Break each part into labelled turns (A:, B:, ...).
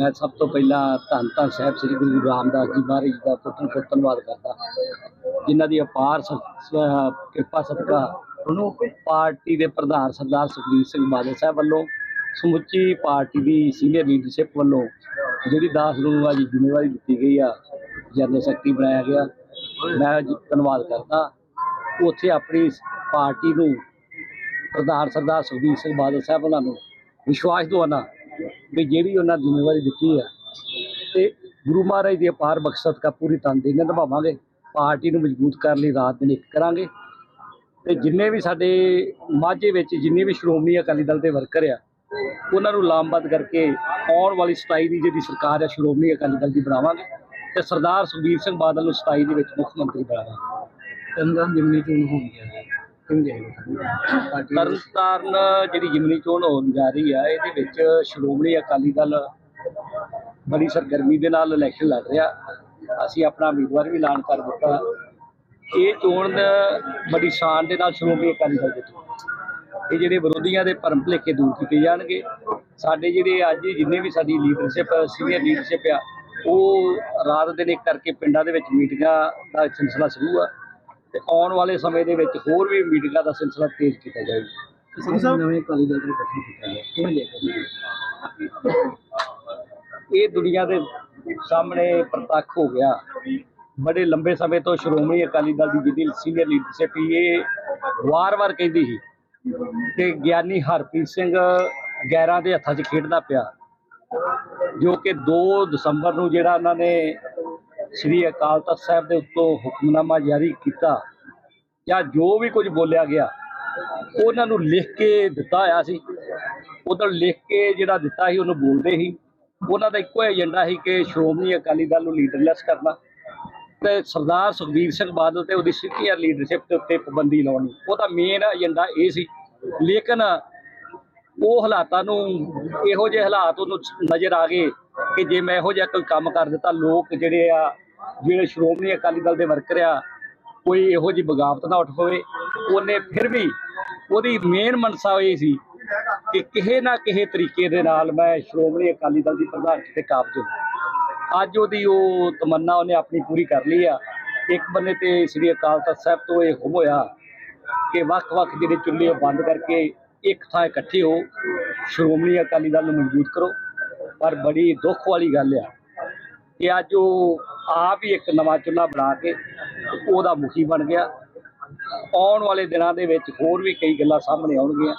A: ਮੈਂ ਸਭ ਤੋਂ ਪਹਿਲਾਂ ਧੰਨ ਧੰਨ ਸਾਹਿਬ ਸ੍ਰੀ ਗੁਰੂ ਰਾਮਦਾਸ ਜੀ ਮਹਾਰਾਜ ਜੀ ਦਾ ਪੁੱਤਰ ਪੁੱਤਰ ਧੰਨਵਾਦ ਕਰਦਾ ਜਿਨ੍ਹਾਂ ਦੀ ਅਪਾਰ ਕਿਰਪਾ ਸਦਕਾ ਉਹਨੂੰ ਪਾਰਟੀ ਦੇ ਪ੍ਰਧਾਨ ਸਰਦਾਰ ਸੁਖਬੀਰ ਸਿੰਘ ਬਾਦਲ ਸਾਹਿਬ ਵੱਲੋਂ, ਸਮੁੱਚੀ ਪਾਰਟੀ ਦੀ ਸੀਨੀਅਰ ਲੀਡਰਸ਼ਿਪ ਵੱਲੋਂ ਜਿਹੜੀ ਦਾਸ ਨੂੰ ਅੱਜ ਜ਼ਿੰਮੇਵਾਰੀ ਦਿੱਤੀ ਗਈ ਆ, ਜਨਰਲ ਸੈਕਟਰੀ ਬਣਾਇਆ ਗਿਆ, ਮੈਂ ਧੰਨਵਾਦ ਕਰਦਾ ਉੱਥੇ ਆਪਣੀ ਪਾਰਟੀ ਨੂੰ ਪ੍ਰਧਾਨ ਸਰਦਾਰ ਸੁਖਬੀਰ ਸਿੰਘ ਬਾਦਲ ਸਾਹਿਬ ਉਹਨਾਂ ਨੂੰ ਵਿਸ਼ਵਾਸ ਦਵਾਨਾ ਵੀ ਜਿਹੜੀ ਉਹਨਾਂ ਜ਼ਿੰਮੇਵਾਰੀ ਦਿੱਤੀ ਹੈ, ਤੇ ਗੁਰੂ ਮਹਾਰਾਜ ਦੀ ਅਪਾਰ ਬਖਸ਼ਤ ਕਾ ਪੂਰੀ ਤਨਦੇਹੀ ਨਿਭਾਵਾਂਗੇ ਪਾਰਟੀ ਨੂੰ ਮਜ਼ਬੂਤ ਕਰਨ ਲਈ ਰਾਤ ਦਿਨ ਇੱਕ ਕਰਾਂਗੇ। ਤੇ ਜਿੰਨੇ ਵੀ ਸਾਡੇ ਮਾਝੇ ਵਿੱਚ ਜਿੰਨੇ ਵੀ ਸ਼੍ਰੋਮਣੀ ਅਕਾਲੀ ਦਲ ਦੇ ਵਰਕਰ ਆ, ਉਹਨਾਂ ਨੂੰ ਲਾਮਬੱਧ ਕਰਕੇ ਆਉਣ ਵਾਲੀ 27 ਦੀ ਜਿਹੜੀ ਸਰਕਾਰ ਆ, ਸ਼੍ਰੋਮਣੀ ਅਕਾਲੀ ਦਲ ਦੀ ਬਣਾਵਾਂਗੇ ਤੇ ਸਰਦਾਰ ਸੁਖਬੀਰ ਸਿੰਘ ਬਾਦਲ ਨੂੰ 27 ਦੇ ਵਿੱਚ ਮੁੱਖ ਮੰਤਰੀ ਬਣਾਵਾਂਗੇ।
B: ਤਨਗਾਮ ਜਿਮਨੀ ਚੋਣ ਹੋ ਪਾਰਟੀ
A: ਤਰਨਤਾਰਨ ਜਿਹੜੀ ਜਿਮਨੀ ਚੋਣ ਹੋਣ ਜਾ ਰਹੀ ਆ ਇਹਦੇ ਵਿੱਚ ਸ਼੍ਰੋਮਣੀ ਅਕਾਲੀ ਦਲ ਬੜੀ ਸਰਗਰਮੀ ਦੇ ਨਾਲ ਇਲੈਕਸ਼ਨ ਲੜ ਰਿਹਾ। ਅਸੀਂ ਆਪਣਾ ਉਮੀਦਵਾਰ ਵੀ ਐਲਾਨ ਕਰ ਦਿੱਤਾ। ਇਹ ਚੋਣ ਬੜੀ ਸ਼ਾਨ ਦੇ ਨਾਲ ਸ਼੍ਰੋਮਣੀ ਅਕਾਲੀ ਦਲ ਜਿੱਤੂ ਇਹ ਜਿਹੜੇ ਵਿਰੋਧੀਆਂ ਦੇ ਭਰਮ ਭੁਲੇਖੇ ਦੂਰ ਕੀਤੇ ਜਾਣਗੇ। ਸਾਡੇ ਜਿਹੜੇ ਅੱਜ ਜਿੰਨੇ ਵੀ ਸਾਡੀ ਲੀਡਰਸ਼ਿਪ ਸੀਨੀਅਰ ਲੀਡਰਸ਼ਿਪ ਆ ਉਹ ਰਾਤ ਦਿਨ ਇੱਕ ਕਰਕੇ ਪਿੰਡਾਂ ਦੇ ਵਿੱਚ ਮੀਟਿੰਗਾਂ ਦਾ ਸਿਲਸਿਲਾ ਸ਼ੁਰੂ ਆ। ਤੇ ਆਉਣ ਵਾਲੇ ਸਮੇਂ ਦੇ ਵਿੱਚ ਹੋਰ ਵੀ ਮੀਟਿੰਗਾਂ ਦਾ ਸਿਲਸਿਲਾ ਤੇਜ਼ ਕੀਤਾ ਜਾਏਗਾ।
B: ਨਵੇਂ ਦਲ ਦਾ ਗਠਨ ਕੀਤਾ ਗਿਆ ਕਿਵੇਂ ਦੇਖਦੇ ਹੋ?
A: ਇਹ ਦੁਨੀਆ ਦੇ ਸਾਹਮਣੇ ਪ੍ਰਤੱਖ ਹੋ ਗਿਆ। ਬੜੇ ਲੰਬੇ ਸਮੇਂ ਤੋਂ ਸ਼੍ਰੋਮਣੀ ਅਕਾਲੀ ਦਲ ਦੀ ਜਿਹੜੀ ਸੀਨੀਅਰ ਲੀਡਰਸ਼ਿਪ ਇਹ ਵਾਰ-ਵਾਰ ਕਹਿੰਦੀ ਸੀ ਕਿ ਗਿਆਨੀ ਹਰਪ੍ਰੀਤ ਸਿੰਘ ਗੈਰਾਂ ਦੇ ਹੱਥਾਂ 'ਚ ਖੇਡਦਾ ਪਿਆ ਜੋ ਕਿ 2 ਦਸੰਬਰ ਨੂੰ ਜਿਹੜਾ ਉਹਨਾਂ ਨੇ ਸ੍ਰੀ ਅਕਾਲ ਤਖਤ ਸਾਹਿਬ ਦੇ ਉੱਤੋਂ ਹੁਕਮਨਾਮਾ ਜਾਰੀ ਕੀਤਾ ਜਾਂ ਜੋ ਵੀ ਕੁਝ ਬੋਲਿਆ ਗਿਆ, ਉਹਨਾਂ ਨੂੰ ਲਿਖ ਕੇ ਦਿੱਤਾ ਹੋਇਆ ਸੀ। ਉਦੋਂ ਲਿਖ ਕੇ ਜਿਹੜਾ ਦਿੱਤਾ ਸੀ, ਉਹਨੂੰ ਬੋਲਦੇ ਸੀ। ਉਹਨਾਂ ਦਾ ਇੱਕੋ ਏਜੰਡਾ ਸੀ ਕਿ ਸ਼੍ਰੋਮਣੀ ਅਕਾਲੀ ਦਲ ਨੂੰ ਲੀਡਰਲੈਸ ਕਰਨਾ ਤੇ ਸਰਦਾਰ ਸੁਖਬੀਰ ਸਿੰਘ ਬਾਦਲ ਤੇ ਉਹਦੀ ਸੀਨੀਅਰ ਲੀਡਰਸ਼ਿਪ ਦੇ ਉੱਤੇ ਪਾਬੰਦੀ ਲਾਉਣੀ। ਉਹਦਾ ਮੇਨ ਏਜੰਡਾ ਇਹ ਸੀ। ਲੇਕਿਨ ਉਹ ਹਾਲਾਤਾਂ ਨੂੰ, ਇਹੋ ਜਿਹੇ ਹਾਲਾਤ ਉਹਨੂੰ ਨਜ਼ਰ ਆ ਗਏ ਕਿ ਜੇ ਮੈਂ ਇਹੋ ਜਿਹਾ ਕੋਈ ਕੰਮ ਕਰ ਦਿੱਤਾ, ਲੋਕ ਜਿਹੜੇ ਆ, ਜਿਹੜੇ ਸ਼੍ਰੋਮਣੀ ਅਕਾਲੀ ਦਲ ਦੇ ਵਰਕਰ ਆ, ਕੋਈ ਇਹੋ ਜਿਹੀ ਬਗਾਵਤ ਨਾ ਉੱਠ ਪਵੇ। ਉਹਨੇ ਫਿਰ ਵੀ ਉਹਦੀ ਮੇਨ ਮਨਸਾ ਇਹ ਸੀ ਕਿ ਕਿਸੇ ਨਾ ਕਿਸੇ ਤਰੀਕੇ ਦੇ ਨਾਲ ਮੈਂ ਸ਼੍ਰੋਮਣੀ ਅਕਾਲੀ ਦਲ ਦੀ ਪ੍ਰਧਾਨਗੀ ਤੇ ਕਾਬਜ ਹੋਵਾਂ ਅੱਜ ਉਹਦੀ ਉਹ ਤਮੰਨਾ ਉਹਨੇ ਆਪਣੀ ਪੂਰੀ ਕਰ ਲਈ ਆ। ਇੱਕ ਬੰਨੇ ਤੇ ਸ੍ਰੀ ਅਕਾਲ ਤਖਤ ਸਾਹਿਬ ਤੋਂ ਇਹ ਹੁਕਮ ਹੋਇਆ ਕਿ ਵੱਖ-ਵੱਖ ਜਿਹੜੇ ਚੁੱਲ੍ਹੇ ਉਹ ਬੰਦ ਕਰਕੇ ਇੱਕ ਥਾਂ ਇਕੱਠੇ ਹੋ, ਸ਼੍ਰੋਮਣੀ ਅਕਾਲੀ ਦਲ ਨੂੰ ਮਜ਼ਬੂਤ ਕਰੋ। ਪਰ ਬੜੀ ਦੁੱਖ ਵਾਲੀ ਗੱਲ ਆ ਕਿ ਅੱਜ ਉਹ ਆਪ ਹੀ ਇੱਕ ਨਵਾਂ ਚੁੱਲ੍ਹਾ ਬਣਾ ਕੇ ਉਹਦਾ ਮੁਖੀ ਬਣ ਗਿਆ। ਆਉਣ ਵਾਲੇ ਦਿਨਾਂ ਦੇ ਵਿੱਚ ਹੋਰ ਵੀ ਕਈ ਗੱਲਾਂ ਸਾਹਮਣੇ ਆਉਣਗੀਆਂ।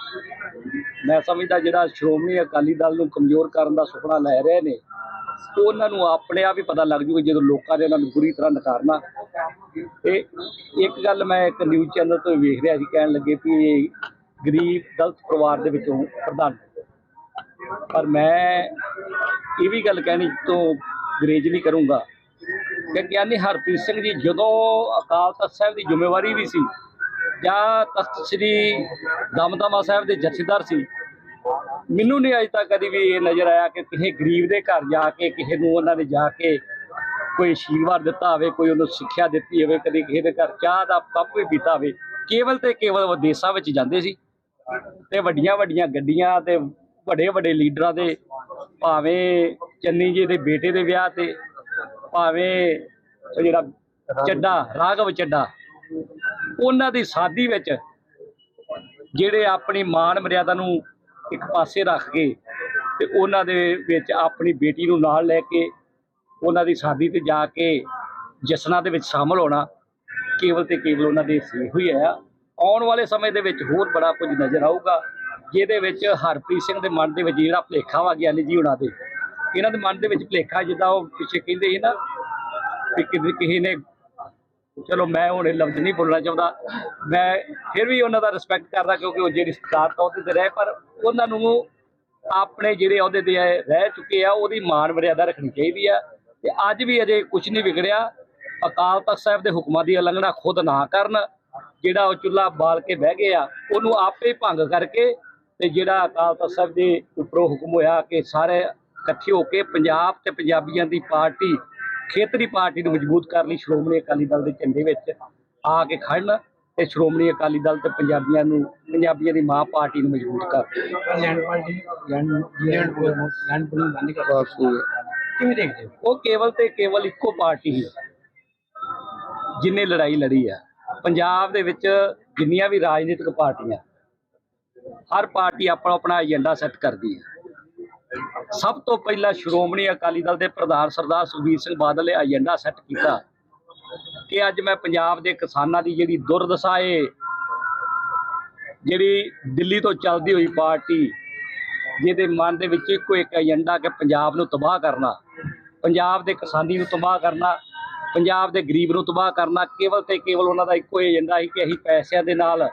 A: ਮੈਂ ਸਮਝਦਾ ਜਿਹੜਾ ਸ਼੍ਰੋਮਣੀ ਅਕਾਲੀ ਦਲ ਨੂੰ ਕਮਜ਼ੋਰ ਕਰਨ ਦਾ ਸੁਪਨਾ ਲੈ ਰਹੇ ਨੇ, ਉਹਨਾਂ ਨੂੰ ਆਪਣੇ ਆਪ ਹੀ ਪਤਾ ਲੱਗ ਜੂਗਾ ਜਦੋਂ ਲੋਕਾਂ ਨੇ ਉਹਨਾਂ ਨੂੰ ਬੁਰੀ ਤਰ੍ਹਾਂ ਨਕਾਰਨਾ। ਤੇ ਇੱਕ ਗੱਲ ਮੈਂ ਇੱਕ ਨਿਊਜ਼ ਚੈਨਲ ਤੋਂ ਵੇਖ ਰਿਹਾ ਸੀ, ਕਹਿਣ ਲੱਗੇ ਵੀ ਇਹ ਗਰੀਬ ਦਲਿਤ ਪਰਿਵਾਰ ਦੇ ਵਿੱਚੋਂ ਪ੍ਰਧਾਨ ਪਰ ਮੈਂ ਇਹ ਵੀ ਗੱਲ ਕਹਿਣੀ ਤੋਂ ਗਰੇਜ ਨਹੀਂ ਕਰੂੰਗਾ ਕਿ ਗਿਆਨੀ ਹਰਪ੍ਰੀਤ ਸਿੰਘ ਜੀ ਜਦੋਂ ਅਕਾਲ ਤਖਤ ਸਾਹਿਬ ਦੀ ਜ਼ਿੰਮੇਵਾਰੀ ਵੀ ਸੀ ਜਾਂ ਤਖਤ ਸ੍ਰੀ ਦਮਦਮਾ ਸਾਹਿਬ ਦੇ ਜਥੇਦਾਰ ਸੀ, ਮੈਨੂੰ ਨਹੀਂ ਅਜੇ ਤੱਕ ਕਦੀ ਵੀ ਇਹ ਨਜ਼ਰ ਆਇਆ ਕਿ ਕਿਸੇ ਗਰੀਬ ਦੇ ਘਰ ਜਾ ਕੇ, ਕਿਸੇ ਨੂੰ ਉਹਨਾਂ ਨੇ ਜਾ ਕੇ ਕੋਈ ਆਸ਼ੀਰਵਾਦ ਦਿੱਤਾ ਹੋਵੇ, ਕੋਈ ਉਹਨੂੰ ਸਿੱਖਿਆ ਦਿੱਤੀ ਹੋਵੇ, ਕਦੀ ਕਿਸੇ ਦੇ ਘਰ ਚਾਹ ਦਾ ਕੱਪ ਵੀ ਪੀਤਾ ਹੋਵੇ, ਕੇਵਲ ਤੇ ਕੇਵਲ ਵਿਦੇਸ਼ਾਂ ਵਿੱਚ ਜਾਂਦੇ ਸੀ ਤੇ ਵੱਡੀਆਂ ਵੱਡੀਆਂ ਗੱਡੀਆਂ ਤੇ ਵੱਡੇ ਵੱਡੇ ਲੀਡਰਾਂ ਦੇ, ਭਾਵੇਂ ਚੰਨੀ ਜੀ ਦੇ ਬੇਟੇ ਦੇ ਵਿਆਹ ਤੇ, ਭਾਵੇਂ ਉਹ ਜਿਹੜਾ ਚੱਡਾ, ਰਾਘਵ ਚੱਡਾ, ਉਹਨਾਂ ਦੀ ਸਾਦੀ ਵਿੱਚ ਜਿਹੜੇ ਆਪਣੀ ਮਾਨ ਮਰਿਆਦਾ ਨੂੰ ਇੱਕ ਪਾਸੇ ਰੱਖ ਕੇ ਤੇ ਉਹਨਾਂ ਦੇ ਵਿੱਚ ਆਪਣੀ ਬੇਟੀ ਨੂੰ ਨਾਲ ਲੈ ਕੇ ਉਹਨਾਂ ਦੀ ਸ਼ਾਦੀ ਤੇ ਜਾ ਕੇ ਜਸ਼ਨਾਂ ਦੇ ਵਿੱਚ ਸ਼ਾਮਲ ਹੋਣਾ ਕੇਵਲ ਤੇ ਕੇਵਲ ਉਹਨਾਂ ਦੇ ਸੀ ਹੋਈ ਹੈ ਆਉਣ ਵਾਲੇ ਸਮੇਂ ਦੇ ਵਿੱਚ ਹੋਰ ਬੜਾ ਕੁਝ ਨਜ਼ਰ ਆਊਗਾ। ਜਿਹਦੇ ਵਿੱਚ ਹਰਪ੍ਰੀਤ ਸਿੰਘ ਦੇ ਮਨ ਦੇ ਵਿੱਚ ਜਿਹੜਾ ਭੁਲੇਖਾ ਵਾ ਗਿਆਨੀ ਜੀ ਉਹਨਾਂ ਦੇ ਇਹਨਾਂ ਦੇ ਮਨ ਦੇ ਵਿੱਚ ਭੁਲੇਖਾ ਜਿੱਦਾਂ ਉਹ ਪਿੱਛੇ ਕਹਿੰਦੇ ਸੀ ਨਾ ਕਿ ਕਿਸੇ ਨੇ, ਚਲੋ ਮੈਂ ਹੁਣ ਇਹ ਲਫ਼ਜ਼ ਨਹੀਂ ਬੋਲਣਾ ਚਾਹੁੰਦਾ। ਮੈਂ ਫਿਰ ਵੀ ਉਹਨਾਂ ਦਾ ਰਿਸਪੈਕਟ ਕਰਦਾ ਕਿਉਂਕਿ ਉਹ ਜਿਹੜੀ ਸਤਿਕਾਰ ਤੋਂ ਉਹਦੇ ਤੇ ਰਹੇ, ਪਰ ਉਹਨਾਂ ਨੂੰ ਆਪਣੇ ਜਿਹੜੇ ਅਹੁਦੇ ਤੇ ਰਹਿ ਚੁੱਕੇ ਆ, ਉਹਦੀ ਮਾਣ ਮਰਿਆਦਾ ਰੱਖਣੀ ਚਾਹੀਦੀ ਆ। ਤੇ ਅੱਜ ਵੀ ਅਜੇ ਕੁਝ ਨਹੀਂ ਵਿਗੜਿਆ। ਅਕਾਲ ਤਖਤ ਸਾਹਿਬ ਦੇ ਹੁਕਮਾਂ ਦੀ ਉਲੰਘਣਾ ਖੁਦ ਨਾ ਕਰਨ, ਜਿਹੜਾ ਉਹ ਚੁੱਲ੍ਹਾ ਬਾਲ ਕੇ ਬਹਿ ਗਏ ਆ, ਉਹਨੂੰ ਆਪੇ ਭੰਗ ਕਰਕੇ ਤੇ ਜਿਹੜਾ ਅਕਾਲ ਤਖਤ ਸਾਹਿਬ ਦੇ ਉੱਪਰੋਂ ਹੁਕਮ ਹੋਇਆ ਕਿ ਸਾਰੇ ਇਕੱਠੇ ਹੋ ਕੇ ਪੰਜਾਬ ਤੇ ਪੰਜਾਬੀਆਂ ਦੀ ਪਾਰਟੀ, ਖੇਤਰੀ ਪਾਰਟੀ ਨੂੰ ਮਜ਼ਬੂਤ ਕਰਨ ਲਈ ਸ਼੍ਰੋਮਣੀ ਅਕਾਲੀ ਦਲ ਦੇ ਝੰਡੇ ਵਿੱਚ ਆ ਕੇ ਖੜਨ ਤੇ ਸ਼੍ਰੋਮਣੀ ਅਕਾਲੀ ਦਲ ਤੇ ਪੰਜਾਬੀਆਂ ਨੂੰ, ਪੰਜਾਬੀਆਂ ਦੀ ਮਾਂ ਪਾਰਟੀ ਨੂੰ ਮਜ਼ਬੂਤ ਕਰ
B: ਲੈਂਡ ਪਾਰਟੀ ਲੈਂਡ ਲੈਂਡ ਬੰਦ ਕਰ ਕਿਵੇਂ ਦੇਖਦੇ
A: ਉਹ ਕੇਵਲ ਤੇ ਕੇਵਲ ਇੱਕੋ ਪਾਰਟੀ ਹੀ ਜਿਨੇ ਲੜਾਈ ਲੜੀ ਆ ਪੰਜਾਬ ਦੇ ਵਿੱਚ ਜਿੰਨੀਆਂ ਵੀ ਰਾਜਨੀਤਿਕ ਪਾਰਟੀਆਂ ਹਰ ਪਾਰਟੀ ਆਪਣਾ ਆਪਣਾ ਏਜੰਡਾ ਸੈੱਟ ਕਰਦੀ ਹੈ। ਸਭ ਤੋਂ ਪਹਿਲਾਂ ਸ਼੍ਰੋਮਣੀ ਅਕਾਲੀ ਦਲ ਦੇ ਪ੍ਰਧਾਨ ਸਰਦਾਰ ਸੁਖਬੀਰ ਸਿੰਘ ਬਾਦਲ ਨੇ ਏਜੰਡਾ ਸੈੱਟ ਕੀਤਾ ਕਿ ਅੱਜ ਮੈਂ ਪੰਜਾਬ ਦੇ ਕਿਸਾਨਾਂ ਦੀ ਜਿਹੜੀ ਦੁਰਦਸ਼ਾ ਏ, ਜਿਹੜੀ ਦਿੱਲੀ ਤੋਂ ਚੱਲਦੀ ਹੋਈ ਪਾਰਟੀ, ਜਿਹਦੇ ਮਨ ਦੇ ਵਿੱਚ ਇੱਕੋ ਇੱਕ ਏਜੰਡਾ ਕਿ ਪੰਜਾਬ ਨੂੰ ਤਬਾਹ ਕਰਨਾ, ਪੰਜਾਬ ਦੇ ਕਿਸਾਨੀ ਨੂੰ ਤਬਾਹ ਕਰਨਾ, ਪੰਜਾਬ ਦੇ ਗਰੀਬ ਨੂੰ ਤਬਾਹ ਕਰਨਾ, ਕੇਵਲ ਤੇ ਕੇਵਲ ਉਹਨਾਂ ਦਾ ਇੱਕੋ ਏਜੰਡਾ ਸੀ ਕਿ ਅਸੀਂ ਪੈਸਿਆਂ ਦੇ ਨਾਲ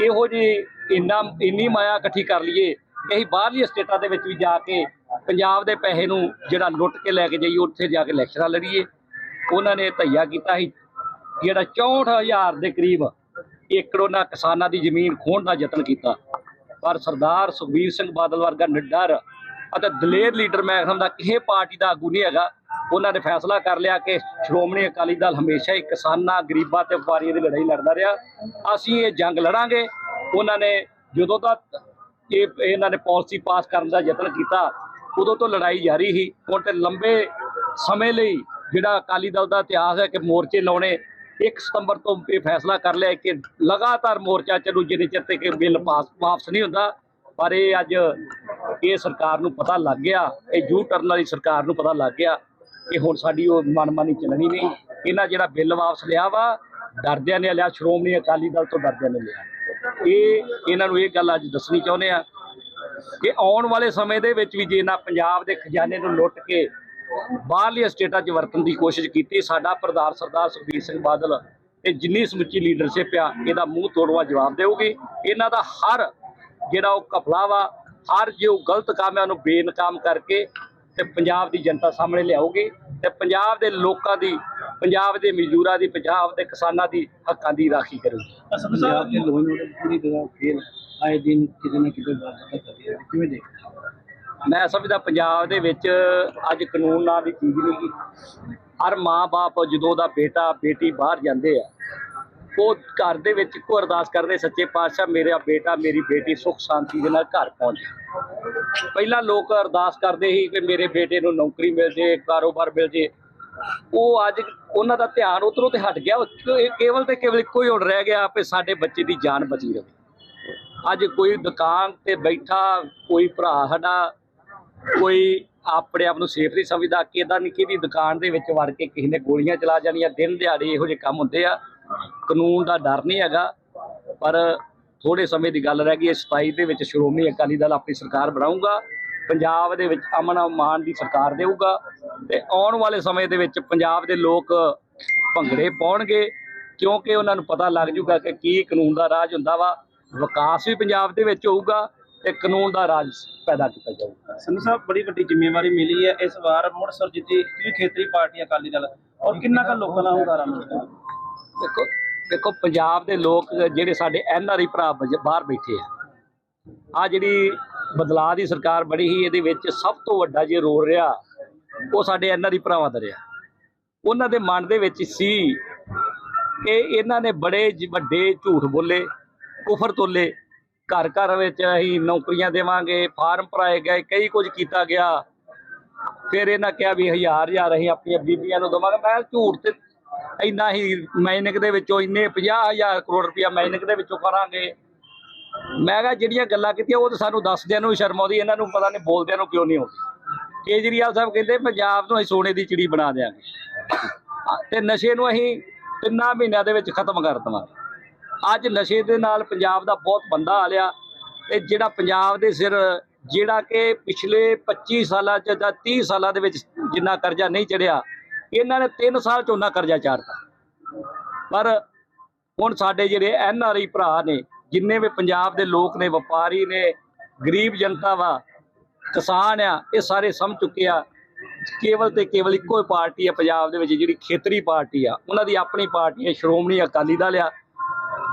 A: ਇਹੋ ਜਿਹੀ ਇੰਨਾ, ਇੰਨੀ ਮਾਇਆ ਇਕੱਠੀ ਕਰ ਲਈਏ ਕਿ ਅਸੀਂ ਬਾਹਰਲੀ ਸਟੇਟਾਂ ਦੇ ਵਿੱਚ ਵੀ ਜਾ ਕੇ ਪੰਜਾਬ ਦੇ ਪੈਸੇ ਨੂੰ ਜਿਹੜਾ ਲੁੱਟ ਕੇ ਲੈ ਕੇ ਜਾਈਏ, ਉੱਥੇ ਜਾ ਕੇ ਇਲੈਕਸ਼ਨਾਂ ਲੜੀਏ। ਉਹਨਾਂ ਨੇ ਧਈਆ ਕੀਤਾ ਸੀ, ਜਿਹੜਾ 64000 ਦੇ ਕਰੀਬ ਏਕੜ ਉਹਨਾਂ ਕਿਸਾਨਾਂ ਦੀ ਜ਼ਮੀਨ ਖੋਹਣ ਦਾ ਯਤਨ ਕੀਤਾ। ਪਰ ਸਰਦਾਰ ਸੁਖਬੀਰ ਸਿੰਘ ਬਾਦਲ ਵਰਗਾ ਨਿਡਰ ਅਤੇ ਦਲੇਰ ਲੀਡਰ ਮੈਂ ਸਮਝਦਾ ਕਿਸੇ ਪਾਰਟੀ ਦਾ ਆਗੂ ਨਹੀਂ ਹੈਗਾ। ਉਹਨਾਂ ਨੇ ਫੈਸਲਾ ਕਰ ਲਿਆ ਕਿ ਸ਼੍ਰੋਮਣੀ ਅਕਾਲੀ ਦਲ ਹਮੇਸ਼ਾ ਹੀ ਕਿਸਾਨਾਂ, ਗਰੀਬਾਂ ਤੇ ਵਪਾਰੀਆਂ ਦੀ ਲੜਾਈ ਲੜਦਾ ਰਿਹਾ। ਅਸੀਂ ਇਹ ਜੰਗ ਲੜਾਂਗੇ। ਉਹਨਾਂ ਨੇ ਜਦੋਂ ਤੱਕ ਇਹ ਇਹਨਾਂ ਨੇ ਪਾਲਿਸੀ ਪਾਸ ਕਰਨ ਦਾ ਯਤਨ ਕੀਤਾ, ਉਦੋਂ ਤੋਂ ਲੜਾਈ ਜਾਰੀ ਸੀ। ਹੁਣ ਤੇ ਲੰਬੇ ਸਮੇਂ ਲਈ ਜਿਹੜਾ ਅਕਾਲੀ ਦਲ ਦਾ ਇਤਿਹਾਸ ਹੈ ਕਿ ਮੋਰਚੇ ਲਾਉਣੇ 1 ਸਤੰਬਰ ਤੋਂ ਇਹ ਫੈਸਲਾ ਕਰ ਲਿਆ ਕਿ ਲਗਾਤਾਰ ਮੋਰਚਾ ਚੱਲੂ, ਜਿੰਨੇ ਚਿਰ ਤੱਕ ਇਹ ਬਿੱਲ ਪਾਸ, ਵਾਪਸ ਨਹੀਂ ਹੁੰਦਾ। ਪਰ ਇਹ ਅੱਜ ਇਹ ਸਰਕਾਰ ਨੂੰ ਪਤਾ ਲੱਗ ਗਿਆ, ਇਹ ਜ਼ੂ ਟਰਨ ਵਾਲੀ ਸਰਕਾਰ ਨੂੰ ਪਤਾ ਲੱਗ ਗਿਆ ਕਿ ਹੁਣ ਸਾਡੀ ਉਹ ਮਨਮਾਨੀ ਚੱਲਣੀ ਨਹੀਂ। ਇਹਨਾਂ ਜਿਹੜਾ ਬਿੱਲ ਵਾਪਸ ਲਿਆ ਵਾ ਡਰਦਿਆਂ ਨੇ ਲਿਆ, ਸ਼੍ਰੋਮਣੀ ਅਕਾਲੀ ਦਲ ਤੋਂ ਡਰਦਿਆਂ ਨੇ ਲਿਆ। ਇਹ ਇਹਨਾਂ ਨੂੰ ਇਹ ਗੱਲ ਅੱਜ ਦੱਸਣੀ ਚਾਹੁੰਦੇ ਆ ਕਿ ਆਉਣ ਵਾਲੇ ਸਮੇਂ ਦੇ ਵਿੱਚ ਵੀ ਜੇ ਇਹਨਾਂ ਪੰਜਾਬ ਦੇ ਖਜ਼ਾਨੇ ਨੂੰ ਲੁੱਟ ਕੇ ਬਾਹਰਲੀ ਸਟੇਟਾਂ 'ਚ ਵਰਤਣ ਦੀ ਕੋਸ਼ਿਸ਼ ਕੀਤੀ, ਸਾਡਾ ਪ੍ਰਧਾਨ ਸਰਦਾਰ ਸੁਖਬੀਰ ਸਿੰਘ ਬਾਦਲ ਤੇ ਜਿੰਨੀ ਸਮੁੱਚੀ ਲੀਡਰਸ਼ਿਪ ਆ, ਇਹਦਾ ਮੂੰਹ ਤੋੜਵਾ ਜਵਾਬ ਦੇਊਗੀ। ਇਹਨਾਂ ਦਾ ਹਰ ਜਿਹੜਾ ਉਹ ਕਫਲਾ ਵਾ, ਹਰ ਜੋ ਗਲਤ ਕੰਮ ਹੈ ਉਹਨੂੰ ਬੇਨਕਾਮ ਕਰਕੇ ਤੇ ਪੰਜਾਬ ਦੀ ਜਨਤਾ ਸਾਹਮਣੇ ਲਿਆਉਗੀ ਤੇ ਪੰਜਾਬ ਦੇ ਲੋਕਾਂ ਦੀ ਪੰਜਾਬ ਦੇ ਮਜ਼ਦੂਰਾਂ ਦੀ ਪੰਜਾਬ ਦੇ ਕਿਸਾਨਾਂ ਦੀ ਹੱਕਾਂ ਦੀ ਰਾਖੀ ਕਰੂਗੀ।
B: ਪੰਜਾਬ ਦੇ ਲੋਨ ਨੂੰ ਪੂਰੀ ਤਰ੍ਹਾਂ ਫੇਲ ਆਏ ਦਿਨ ਕਿਤੇ ਨਾ ਕਿਤੇ ਵਾਧਾ ਕਰ ਰਿਹਾ ਹੈ। ਕਿਵੇਂ ਦੇਖਦੇ ਹੋ?
A: ਮੈਂ ਸਮਝਦਾ ਪੰਜਾਬ ਦੇ ਵਿੱਚ ਅੱਜ ਕਾਨੂੰਨ ਨਾਂ ਦੀ ਚੀਜ਼ ਨਹੀਂ ਗੀ। ਹਰ ਮਾਂ-ਬਾਪ ਜਦੋਂ ਉਹਦਾ ਬੇਟਾ ਬੇਟੀ ਬਾਹਰ ਜਾਂਦੇ ਆ ਉਹ ਘਰ ਦੇ ਵਿੱਚ ਇੱਕੋ ਅਰਦਾਸ ਕਰਦੇ ਸੱਚੇ ਪਾਤਸ਼ਾਹ ਮੇਰਾ ਬੇਟਾ ਮੇਰੀ ਬੇਟੀ ਸੁੱਖ ਸ਼ਾਂਤੀ ਦੇ ਨਾਲ ਘਰ ਪਹੁੰਚੇ। ਪਹਿਲਾਂ ਲੋਕ ਅਰਦਾਸ ਕਰਦੇ ਸੀ ਕਿ ਮੇਰੇ ਬੇਟੇ ਨੂੰ ਨੌਕਰੀ ਮਿਲ ਜੇ ਕਾਰੋਬਾਰ ਮਿਲ ਜੇ। ਉਹ ਅੱਜ ਉਹਨਾਂ ਦਾ ਧਿਆਨ ਉਧਰੋਂ ਤੇ ਹਟ ਗਿਆ। ਇਹ ਕੇਵਲ ਤੇ ਕੇਵਲ ਇੱਕੋ ਹੀ ਹੁਣ ਰਹਿ ਗਿਆ ਕਿ ਸਾਡੇ ਬੱਚੇ ਦੀ ਜਾਨ ਬਚੀ ਰਹੇ। ਅੱਜ ਕੋਈ ਦੁਕਾਨ ਤੇ ਬੈਠਾ, ਕੋਈ ਭਰਾ ਸਾਡਾ, ਕੋਈ ਆਪਣੇ ਆਪ ਨੂੰ ਸੇਫ ਨਹੀਂ ਸਮਝਦਾ ਕਿ ਇਹਦਾ ਨਹੀਂ ਕਿਹਦੀ ਦੁਕਾਨ ਦੇ ਵਿੱਚ ਵੜ ਕੇ ਕਿਸੇ ਨੇ ਗੋਲੀਆਂ ਚਲਾ ਜਾਣੀਆਂ। ਦਿਨ ਦਿਹਾੜੇ ਇਹੋ ਜਿਹੇ ਕੰਮ ਹੁੰਦੇ ਆ। ਕਾਨੂੰਨ ਦਾ ਡਰ ਨਹੀਂ ਹੈਗਾ। ਪਰ ਥੋੜੇ ਸਮੇਂ ਦੀ ਗੱਲ ਰਹਿ ਗਈ ਹੈ। 27 ਦੇ ਵਿੱਚ ਸ਼੍ਰੋਮਣੀ ਅਕਾਲੀ ਦਲ ਆਪਣੀ ਸਰਕਾਰ ਬਣਾਊਗਾ। ਪੰਜਾਬ ਦੇ ਵਿੱਚ ਅਮਨ ਮਾਨ ਦੀ ਸਰਕਾਰ ਦੇਊਗਾ ਤੇ ਆਉਣ ਵਾਲੇ ਸਮੇਂ ਦੇ ਵਿੱਚ ਪੰਜਾਬ ਦੇ ਲੋਕ ਭੰਗੜੇ ਪਾਉਣਗੇ ਕਿਉਂਕਿ ਉਹਨਾਂ ਨੂੰ ਪਤਾ ਲੱਗ ਜੂਗਾ ਕਿ ਕੀ ਕਾਨੂੰਨ ਦਾ ਰਾਜ ਹੁੰਦਾ ਵਾ ਵਿਕਾਸ ਵੀ ਪੰਜਾਬ ਦੇ ਵਿੱਚ ਹੋਊਗਾ ਤੇ ਕਾਨੂੰਨ ਦਾ ਰਾਜ ਪੈਦਾ ਕੀਤਾ ਜਾਊਗਾ।
B: ਸੰਧੂ ਸਾਹਿਬ ਬੜੀ ਵੱਡੀ ਜ਼ਿੰਮੇਵਾਰੀ ਮਿਲੀ ਹੈ ਇਸ ਵਾਰ ਮੁੜ ਸਰਜੀਤੀ ਕਿ ਖੇਤਰੀ ਪਾਰਟੀ ਅਕਾਲੀ ਦਲ। ਔਰ ਕਿੰਨਾ ਕੁ ਲੋਕਾਂ ਦਾ ਹੁੰਗਾਰਾ ਮਿਲਦਾ
A: ਦੇਖੋ ਦੇਖੋ ਪੰਜਾਬ ਦੇ ਲੋਕ ਜਿਹੜੇ ਸਾਡੇ ਐਨ ਆਰ ਆਈ ਭਰਾ ਬਾਹਰ ਬੈਠੇ ਆ ਆ ਜਿਹੜੀ ਬਦਲਾਅ ਦੀ ਸਰਕਾਰ ਬਣੀ ਸੀ, ਇਹਦੇ ਵਿੱਚ ਸਭ ਤੋਂ ਵੱਡਾ ਜੇ ਰੋਲ ਰਿਹਾ, ਉਹ ਸਾਡੇ ਐਨ ਆਰ ਭਰਾਵਾਂ ਦਾ ਰਿਹਾ। ਉਹਨਾਂ ਦੇ ਮਨ ਦੇ ਵਿੱਚ ਸੀ ਕਿ ਇਹਨਾਂ ਨੇ ਬੜੇ ਵੱਡੇ ਝੂਠ ਬੋਲੇ, ਕੁਫਰ ਤੋਲੇ, ਘਰ ਘਰ ਵਿੱਚ ਅਸੀਂ ਨੌਕਰੀਆਂ ਦੇਵਾਂਗੇ, ਫਾਰਮ ਭਰਾਏ ਗਏ, ਕਈ ਕੁਝ ਕੀਤਾ ਗਿਆ। ਫਿਰ ਇਹਨਾਂ ਕਿਹਾ ਵੀ ਹਜ਼ਾਰ ਹਜ਼ਾਰ ਅਸੀਂ ਆਪਣੀਆਂ ਬੀਬੀਆਂ ਨੂੰ ਦੇਵਾਂਗੇ। ਮੈਂ ਝੂਠ ਤੇ ਇੰਨਾ ਹੀ, ਮੈਨਿਕ ਦੇ ਵਿੱਚੋਂ ਇੰਨੇ 50000 ਕਰੋੜ ਰੁਪਇਆ ਮੈਨਿਕ ਦੇ ਵਿੱਚੋਂ ਕਰਾਂਗੇ ਮੈਂ ਕਿਹਾ ਜਿਹੜੀਆਂ ਗੱਲਾਂ ਕੀਤੀਆਂ ਉਹ ਤਾਂ ਸਾਨੂੰ ਦੱਸਦਿਆਂ ਨੂੰ ਵੀ ਸ਼ਰਮ ਆਉਂਦੀ, ਇਹਨਾਂ ਨੂੰ ਪਤਾ ਨਹੀਂ ਬੋਲਦਿਆਂ ਨੂੰ ਕਿਉਂ ਨਹੀਂ ਆਉਂਦੀ। ਕੇਜਰੀਵਾਲ ਸਾਹਿਬ ਕਹਿੰਦੇ, ਪੰਜਾਬ ਨੂੰ ਅਸੀਂ ਸੋਨੇ ਦੀ ਚਿੜੀ ਬਣਾ ਦਿਆਂਗੇ। ਤੇ ਨਸ਼ੇ ਨੂੰ ਅਸੀਂ ਤਿੰਨਾਂ ਮਹੀਨਿਆਂ ਦੇ ਵਿੱਚ ਖਤਮ ਕਰ ਦੇਵਾਂਗੇ। ਅੱਜ ਨਸ਼ੇ ਦੇ ਨਾਲ ਪੰਜਾਬ ਦਾ ਬਹੁਤ ਬੰਦਾ ਆ ਲਿਆ ਤੇ ਜਿਹੜਾ ਪੰਜਾਬ ਦੇ ਸਿਰ, ਜਿਹੜਾ ਕਿ ਪਿਛਲੇ 25 ਸਾਲਾਂ ਚ ਜਾਂ 30 ਸਾਲਾਂ ਦੇ ਵਿੱਚ ਜਿੰਨਾ ਕਰਜ਼ਾ ਨਹੀਂ ਚੜਿਆ, ਇਹਨਾਂ ਨੇ 3 ਸਾਲ ਚ ਉਹਨਾਂ ਕਰਜ਼ਾ ਚਾੜਤਾ। ਪਰ ਹੁਣ ਸਾਡੇ ਜਿਹੜੇ ਐਨ ਆਰ ਆਈ ਭਰਾ ਨੇ ਜਿੰਨੇ ਵੀ ਪੰਜਾਬ ਦੇ ਲੋਕ ਨੇ, ਵਪਾਰੀ ਨੇ, ਗਰੀਬ ਜਨਤਾ ਵਾ, ਕਿਸਾਨ ਆ, ਇਹ ਸਾਰੇ ਸਮਝ ਚੁੱਕੇ ਆ। ਕੇਵਲ ਤੇ ਕੇਵਲ ਇੱਕੋ ਹੀ ਪਾਰਟੀ ਆ ਪੰਜਾਬ ਦੇ ਵਿੱਚ, ਜਿਹੜੀ ਖੇਤਰੀ ਪਾਰਟੀ ਆ। ਉਹਨਾਂ ਦੀ ਆਪਣੀ ਪਾਰਟੀ ਹੈ, ਸ਼੍ਰੋਮਣੀ ਅਕਾਲੀ ਦਲ ਆ।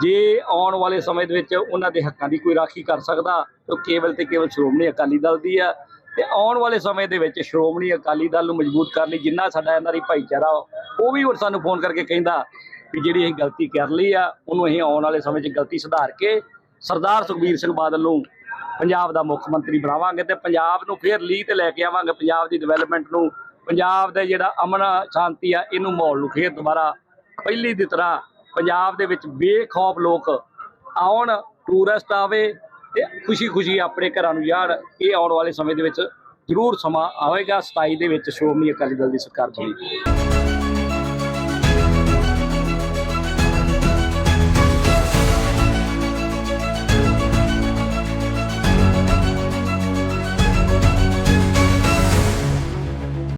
A: ਜੇ ਆਉਣ ਵਾਲੇ ਸਮੇਂ ਦੇ ਵਿੱਚ ਉਹਨਾਂ ਦੇ ਹੱਕਾਂ ਦੀ ਕੋਈ ਰਾਖੀ ਕਰ ਸਕਦਾ, ਤਾਂ ਉਹ ਕੇਵਲ ਤੇ ਕੇਵਲ ਸ਼੍ਰੋਮਣੀ ਅਕਾਲੀ ਦਲ ਦੀ ਆ। ਤੇ ਆਉਣ ਵਾਲੇ ਸਮੇਂ ਦੇ ਵਿੱਚ ਸ਼੍ਰੋਮਣੀ ਅਕਾਲੀ ਦਲ ਨੂੰ ਮਜ਼ਬੂਤ ਕਰਨ ਲਈ ਜਿੰਨਾ ਸਾਡਾ ਇਹਨਾਂ ਦੀ ਭਾਈਚਾਰਾ ਉਹ ਵੀ ਹੁਣ ਸਾਨੂੰ ਫੋਨ ਕਰਕੇ ਕਹਿੰਦਾ ਵੀ ਜਿਹੜੀ ਅਸੀਂ ਗਲਤੀ ਕਰ ਲਈ ਆ, ਉਹਨੂੰ ਅਸੀਂ ਆਉਣ ਵਾਲੇ ਸਮੇਂ 'ਚ ਗਲਤੀ ਸੁਧਾਰ ਕੇ ਸਰਦਾਰ ਸੁਖਬੀਰ ਸਿੰਘ ਬਾਦਲ ਨੂੰ ਪੰਜਾਬ ਦਾ ਮੁੱਖ ਮੰਤਰੀ ਬਣਾਵਾਂਗੇ ਤੇ ਪੰਜਾਬ ਨੂੰ ਫੇਰ ਲੀਹ ਤੇ ਲੈ ਕੇ ਆਵਾਂਗੇ, ਪੰਜਾਬ ਦੀ ਡਿਵੈਲਪਮੈਂਟ ਨੂੰ। ਪੰਜਾਬ ਦਾ ਜਿਹੜਾ ਅਮਨ ਸ਼ਾਂਤੀ ਆ, ਇਹਨੂੰ ਮਾਹੌਲ ਨੂੰ ਫੇਰ ਦੁਬਾਰਾ ਪਹਿਲੀ ਦੀ ਤਰ੍ਹਾਂ ਪੰਜਾਬ ਦੇ ਵਿੱਚ ਬੇਖੌਫ ਲੋਕ ਆਉਣ ਟੂਰਿਸਟ ਆਵੇ ਤੇ ਖੁਸ਼ੀ-ਖੁਸ਼ੀ ਆਪਣੇ ਘਰਾਂ ਨੂੰ ਜਾਣ ਇਹ ਆਉਣ ਵਾਲੇ ਸਮੇਂ ਦੇ ਵਿੱਚ ਜ਼ਰੂਰ ਸਮਾਂ ਆਵੇਗਾ। 27 ਦੇ ਵਿੱਚ ਸ਼੍ਰੋਮਣੀ ਅਕਾਲੀ ਦਲ ਦੀ ਸਰਕਾਰ ਬਣੀ।